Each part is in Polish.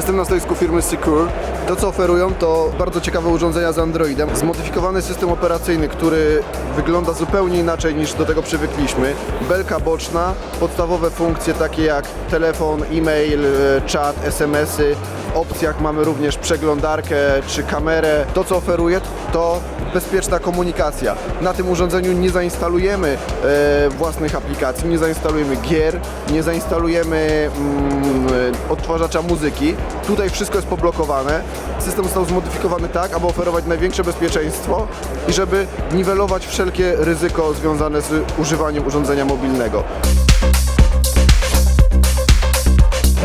Jestem na stoisku firmy Secure. To co oferują to bardzo ciekawe urządzenia z Androidem. Zmodyfikowany system operacyjny, który wygląda zupełnie inaczej niż do tego przywykliśmy. Belka boczna, podstawowe funkcje takie jak telefon, e-mail, e, czat, SMS-y. W opcjach mamy również przeglądarkę czy kamerę. To co oferuje to bezpieczna komunikacja. Na tym urządzeniu nie zainstalujemy e, własnych aplikacji, nie zainstalujemy gier, nie zainstalujemy mm, e, odtwarzacza muzyki. Tutaj wszystko jest poblokowane. System został zmodyfikowany tak, aby oferować największe bezpieczeństwo i żeby niwelować wszelkie ryzyko związane z używaniem urządzenia mobilnego.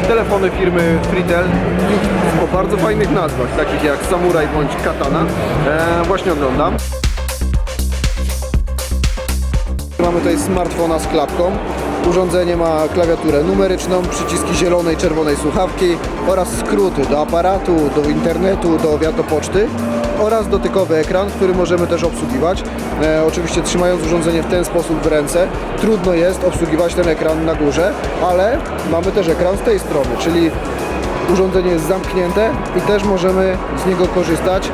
Telefony firmy Fritel o bardzo fajnych nazwach, takich jak Samurai bądź Katana. E, właśnie oglądam. Mamy tutaj smartfona z klapką. Urządzenie ma klawiaturę numeryczną, przyciski zielonej czerwonej słuchawki oraz skróty do aparatu, do internetu, do wiadopoczty oraz dotykowy ekran, który możemy też obsługiwać. E, oczywiście trzymając urządzenie w ten sposób w ręce, trudno jest obsługiwać ten ekran na górze, ale mamy też ekran z tej strony, czyli urządzenie jest zamknięte i też możemy z niego korzystać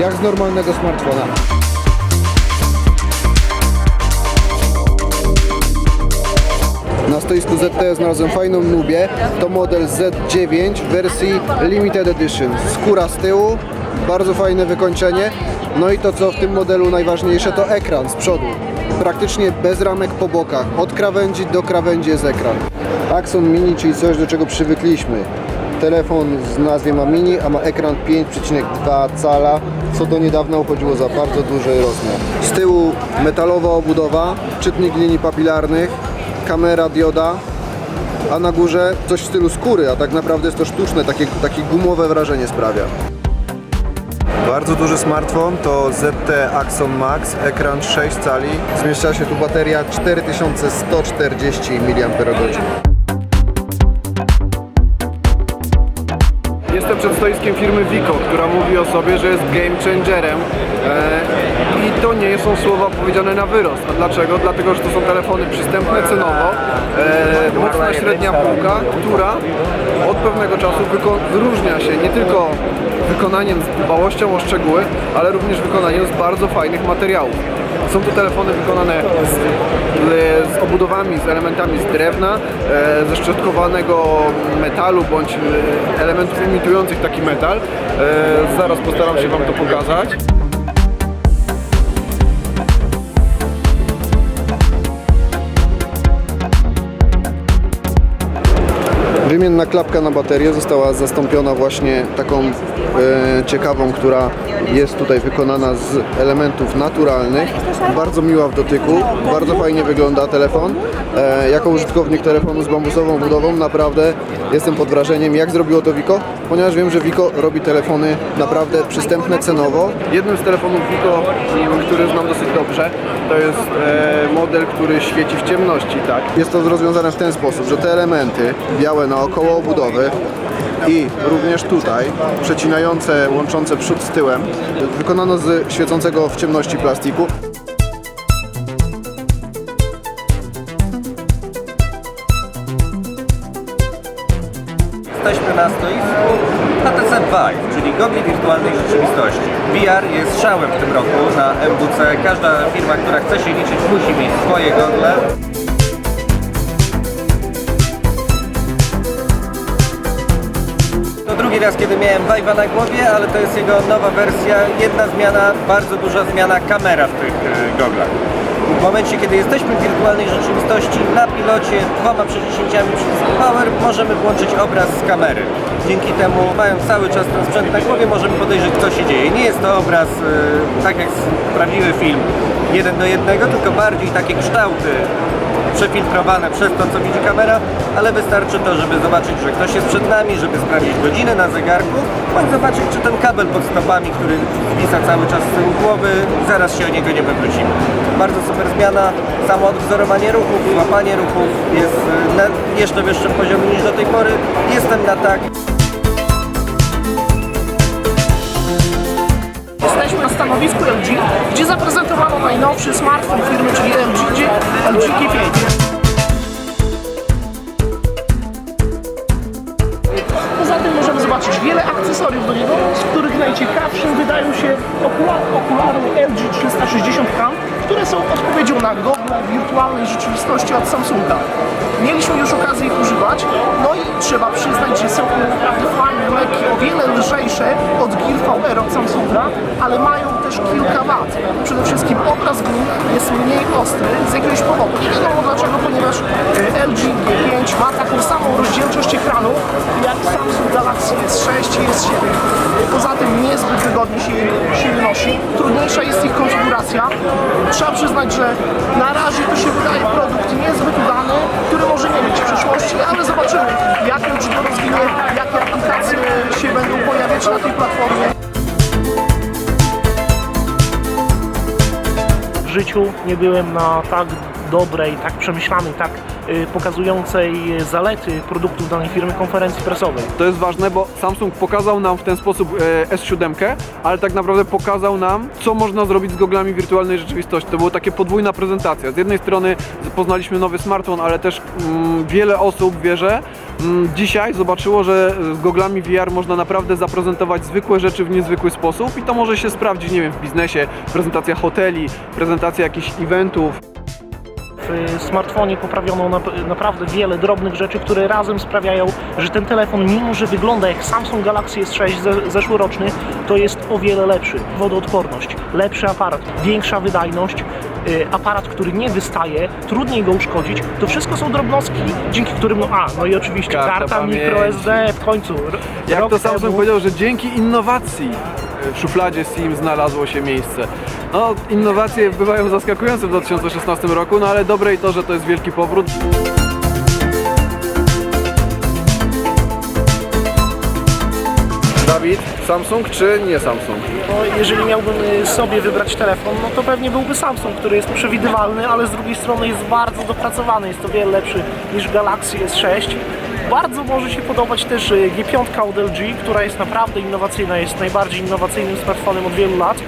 jak z normalnego smartfona. Na stoisku ZTE znalazłem fajną nubię. To model Z9 w wersji Limited Edition. Skóra z tyłu, bardzo fajne wykończenie. No i to co w tym modelu najważniejsze to ekran z przodu. Praktycznie bez ramek po bokach. Od krawędzi do krawędzi jest ekran. Axon Mini, czyli coś do czego przywykliśmy. Telefon z nazwie ma mini, a ma ekran 5,2 cala, co do niedawna uchodziło za bardzo duży rozmiar. Z tyłu metalowa obudowa, czytnik linii papilarnych, kamera dioda, a na górze coś w stylu skóry, a tak naprawdę jest to sztuczne, takie, takie gumowe wrażenie sprawia. Bardzo duży smartfon to ZT Axon Max, ekran 6 cali, zmieszcza się tu bateria 4140 mAh. Jestem przed stoiskiem firmy Vico, która mówi o sobie, że jest game changerem. I to nie są słowa powiedziane na wyrost. A dlaczego? Dlatego, że to są telefony przystępne cenowo, e, mocna średnia półka, która od pewnego czasu wyróżnia się nie tylko wykonaniem z dbałością o szczegóły, ale również wykonaniem z bardzo fajnych materiałów. Są to telefony wykonane z, z obudowami, z elementami z drewna, e, ze szczotkowanego metalu bądź e, elementów imitujących taki metal. E, zaraz postaram się Wam to pokazać. Wymienna klapka na baterię została zastąpiona właśnie taką e, ciekawą, która jest tutaj wykonana z elementów naturalnych. Bardzo miła w dotyku, bardzo fajnie wygląda telefon. E, jako użytkownik telefonu z bambusową budową naprawdę jestem pod wrażeniem jak zrobiło to Vico, ponieważ wiem, że Vico robi telefony naprawdę przystępne cenowo. Jednym z telefonów m, który znam dosyć dobrze, to jest e, model, który świeci w ciemności, tak? Jest to rozwiązane w ten sposób, że te elementy białe naokoło obudowy i również tutaj przecinające, łączące przód z tyłem wykonano z świecącego w ciemności plastiku. Jesteśmy na stoisku HTC Vive, czyli gogli wirtualnej rzeczywistości. VR jest szałem w tym roku na MWC. Każda firma, która chce się liczyć, musi mieć swoje gogle. Drugi raz, kiedy miałem Vive'a na głowie, ale to jest jego nowa wersja. Jedna zmiana, bardzo duża zmiana, kamera w tych e, goglach. W momencie, kiedy jesteśmy w wirtualnej rzeczywistości, na pilocie dwoma przyciśnięciami przycisku Power możemy włączyć obraz z kamery. Dzięki temu, mając cały czas ten sprzęt na głowie, możemy podejrzeć, co się dzieje. Nie jest to obraz, e, tak jak prawdziwy film, jeden do jednego, tylko bardziej takie kształty przefiltrowane przez to, co widzi kamera, ale wystarczy to, żeby zobaczyć, że ktoś jest przed nami, żeby sprawdzić godzinę na zegarku, bądź zobaczyć, czy ten kabel pod stopami, który wisa cały czas z tyłu głowy, zaraz się o niego nie wywrócimy. Bardzo super zmiana, samo odwzorowanie ruchów, łapanie ruchów jest y, na jeszcze wyższym poziomie niż do tej pory. Jestem na tak. Jesteśmy na stanowisku LG, gdzie zaprezentowano najnowszy smartfon firmy, czyli LG, LG G5. Poza tym możemy też wiele akcesoriów do niego, z których najciekawszym wydają się okula- okulary LG 360 Cam, które są odpowiedzią na gogle wirtualnej rzeczywistości od Samsunga. Mieliśmy już okazję ich używać, no i trzeba przyznać, że są naprawdę fajne, ale mają też kilka wad. Przede wszystkim obraz w nich jest mniej ostry z jakiegoś powodu. Nie wiadomo dlaczego, ponieważ e, LG G5 ma taką samą rozdzielczość ekranu jak Samsung Galaxy S6 i S7. Poza tym niezbyt wygodnie się, się nosi. Trudniejsza jest ich konfiguracja. Trzeba przyznać, że na razie to się wydaje produkt niezbyt udany, który może nie mieć przyszłości, ale zobaczymy jak LG to rozwinie, jakie aplikacje się będą pojawiać na tej platformie. Życiu nie byłem na tak dobrej, tak przemyślanej, tak pokazującej y, zalety produktów danej firmy konferencji prasowej. To jest ważne, bo Samsung pokazał nam w ten sposób e, S7, ale tak naprawdę pokazał nam, co można zrobić z goglami wirtualnej rzeczywistości. To była taka podwójna prezentacja. Z jednej strony poznaliśmy nowy smartfon, ale też mm, wiele osób, wierzę, mm, dzisiaj zobaczyło, że z goglami VR można naprawdę zaprezentować zwykłe rzeczy w niezwykły sposób i to może się sprawdzić, nie wiem, w biznesie, prezentacja hoteli, prezentacja jakichś eventów. W smartfonie poprawiono nap- naprawdę wiele drobnych rzeczy, które razem sprawiają, że ten telefon, mimo że wygląda jak Samsung Galaxy S6 ze- zeszłoroczny, to jest o wiele lepszy. Wodoodporność, lepszy aparat, większa wydajność, y, aparat, który nie wystaje, trudniej go uszkodzić. To wszystko są drobnostki, dzięki którym, no a, no i oczywiście Karta karta, microSD w końcu. Jak to Samsung temu- powiedział, że dzięki innowacji w szufladzie SIM znalazło się miejsce. No, innowacje bywają zaskakujące w 2016 roku, no ale dobre i to, że to jest wielki powrót. Dawid, Samsung czy nie Samsung? No, jeżeli miałbym y, sobie wybrać telefon, no to pewnie byłby Samsung, który jest przewidywalny, ale z drugiej strony jest bardzo dopracowany, jest to wiele lepszy niż Galaxy S6. Bardzo może się podobać też y, G5 od LG, która jest naprawdę innowacyjna, jest najbardziej innowacyjnym smartfonem od wielu lat,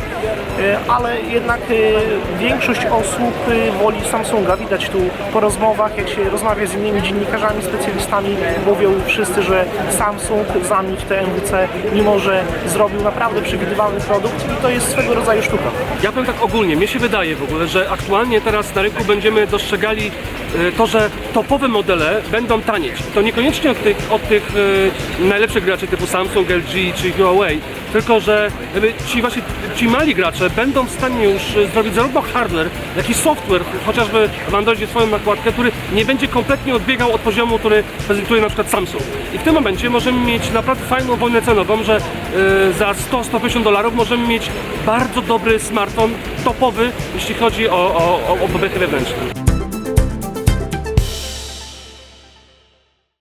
Y, ale jednak y, większość osób y, woli Samsunga. Widać tu po rozmowach, jak się rozmawia z innymi dziennikarzami, specjalistami, mówią wszyscy, że Samsung zamiast TMWC, mimo że zrobił naprawdę przewidywalny produkt i to jest swego rodzaju sztuka. Ja powiem tak ogólnie, mnie się wydaje w ogóle, że aktualnie teraz na rynku będziemy dostrzegali e, to, że topowe modele będą tanieć. To niekoniecznie od tych, od tych e, najlepszych graczy typu Samsung, LG czy Huawei, tylko że ci właśnie ci mali gracze będą w stanie już e, zrobić zarówno hardware, jak i software, chociażby w Androidzie swoją nakładkę, który nie będzie kompletnie odbiegał od poziomu, który prezentuje na przykład Samsung. I w tym momencie możemy mieć naprawdę fajną wojnę cenową, że za 100-150 dolarów możemy mieć bardzo dobry smartfon topowy, jeśli chodzi o, o, o, wewnętrzne.